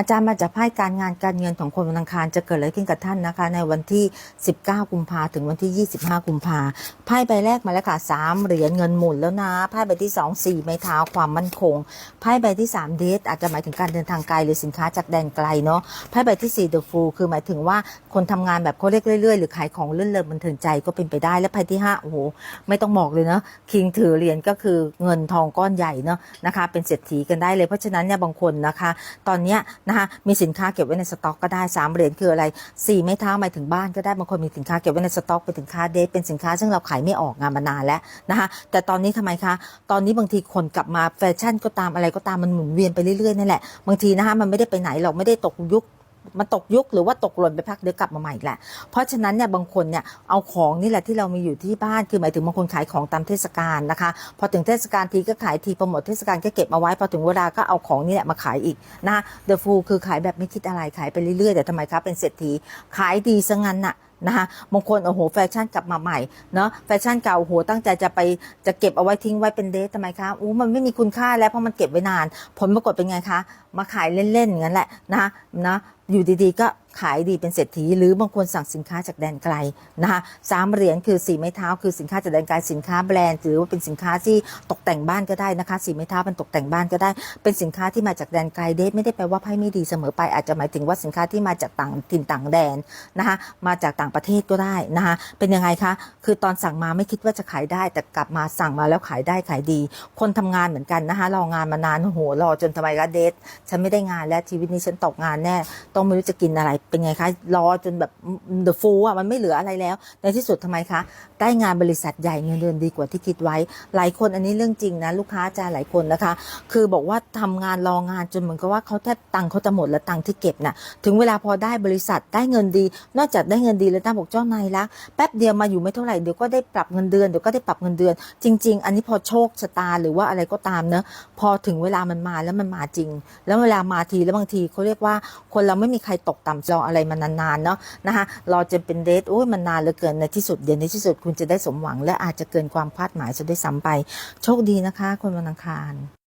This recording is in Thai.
อาจารย์มาจากไพ่การงานการเงินของคนวันอังคารจะเกิดอะไรขึ้นกับท่านนะคะ ในวันที่ 19 กุมภาถึงวันที่ 25 กุมภาไพ่ใบแรกมาแล้วค่ะสามเหรียญเงินหมุนแล้วนะไพ่ใบที่ 2 4 ไม้เท้าความมั่นคงไพ่ใบที่3เดทอาจจะหมายถึงการเดินทางไกลหรือสินค้าจากแดนไกลเนาะไพ่ใบที่4 The Fool คือหมายถึงว่าคนทำงานแบบเขาเรียกเรื่อยๆ หรือขายของเลื่อนเริงบันเทิงใจก็เป็นไปได้และไพ่ที่5โอ้โหไม่ต้องบอกเลยเนาะคิงถือเหรียญก็คือเงินทองก้อนใหญ่เนาะนะคะ เป็นเศรษฐีกันได้เลยเพราะฉะนั้นเนี่ยบางคนนะคะ ตอนเนี้ยนะคะมีสินค้าเก็บไว้ในสต็อกก็ได้สามเหรียญคืออะไรสี่ไม้เท้าหมายถึงบ้านก็ได้บางคนมีสินค้าเก็บไว้ในสต็อกเป็นสินค้าเดทเป็นสินค้าซึ่งเราขายไม่ออกงานมานานแล้วนะคะแต่ตอนนี้ทำไมคะตอนนี้บางทีคนกลับมาแฟชั่นก็ตามอะไรก็ตามมันหมุนเวียนไปเรื่อยๆนั่นแหละบางทีนะคะมันไม่ได้ไปไหนเราไม่ได้ตกยุค มันตกยุคหรือว่าตกหล่นไปพักเดี๋ยวกลับมาใหม่แหละ เพราะฉะนั้นเนี่ยบางคนเนี่ยเอาของนี่แหละที่เรามีอยู่ที่บ้านคือหมายถึงบางคนขายของตามเทศกาลนะคะ พอถึงเทศกาลทีก็ขายทีพอหมดเทศกาลก็เก็บเอาไว้พอถึงเวลาก็เอาของนี่แหละมาขายอีกนะคะเดอะฟูคือขายแบบไม่คิดอะไรขายไปเรื่อยๆแต่ทำไมครับเป็นเศรษฐีขายดีซะงั้นน่ะ นะคะบางคนโอ้โหแฟชั่นกลับมาใหม่เนาะแฟชั่นเก่าโอ้โหตั้งใจจะไปจะเก็บเอาไว้ทิ้งไว้เป็นเดททำไมคะอู้มันไม่มีคุณค่าแล้วเพราะมันเก็บไว้นาน ผลปรากฏเป็นไงคะ มาขายเล่นๆอย่างนั้นแหละนะคะนะอยู่ดีๆก็ขายดีเป็นเศรษฐี หรือบางคนสั่งสินค้าจากแดนไกลนะคะสามเหรียญคือสีไม้เท้าคือสินค้าจากแดนไกลสินค้าแบรนด์หรือว่าเป็นสินค้าที่ตกแต่งบ้านก็ได้นะคะ สีไม้เท้าเป็นตกแต่งบ้านก็ได้ เป็นสินค้าที่มาจากแดนไกลเดทไม่ได้แปลว่าไพ่ไม่ดีเสมอไปอาจจะหมายถึงว่าสินค้าที่มาจากต่างถิ่นต่างแดนนะคะมาจากต่างประเทศก็ได้นะคะเป็นยังไงคะคือตอนสั่งมาไม่คิดว่าจะขายได้ แต่กลับมาสั่งมาแล้วขายได้ขายดี คนทำงานเหมือนกันนะคะรองานมานานโหรอจนทำไมก็เดทฉันไม่ได้งานแล้วชีวิตนี้ฉันตกงานแน่ต้องไม่รู้จะกินอะไรเป็นไงคะ รอจนแบบเดอะฟูอะมันไม่เหลืออะไรแล้ว ในที่สุดทำไมคะ ได้งานบริษัทใหญ่เงินเดือนดีกว่าที่คิดไว้ หลายคนอันนี้เรื่องจริงนะ ลูกค้าจะหลายคนนะคะ คือบอกว่าทำงานรองานจนเหมือนกับว่าเขาแทบตังค์เขาจะหมดแล้วตังค์ที่เก็บน่ะถึงเวลาพอได้บริษัทได้เงินดี นอกจากได้เงินดีแล้วตั้งบอกเจ้านายละแป๊บเดียวมาอยู่ไม่เท่าไหร่เดี๋ยวก็ได้ปรับเงินเดือนเดี๋ยวก็ได้ปรับเงินเดือน จริง ๆ อันนี้พอโชคชะตาหรือว่าอะไรก็ตามเนอะพอถึงเวลามันมาแล้วมันมาจริง แล้วเวลามาทีแล้วบางทีเขาเรียกว่าคนเราไม่มีใครตกต่ำรออะไรมานานๆเนาะนะคะรอจนเป็นเดทโอ้ยมันนานเหลือเกินในที่สุดเดี๋ยวในที่สุดคุณจะได้สมหวัง และอาจจะเกินความคาดหมายจะได้ซ้ำไป โชคดีนะคะ คนวันอังคาร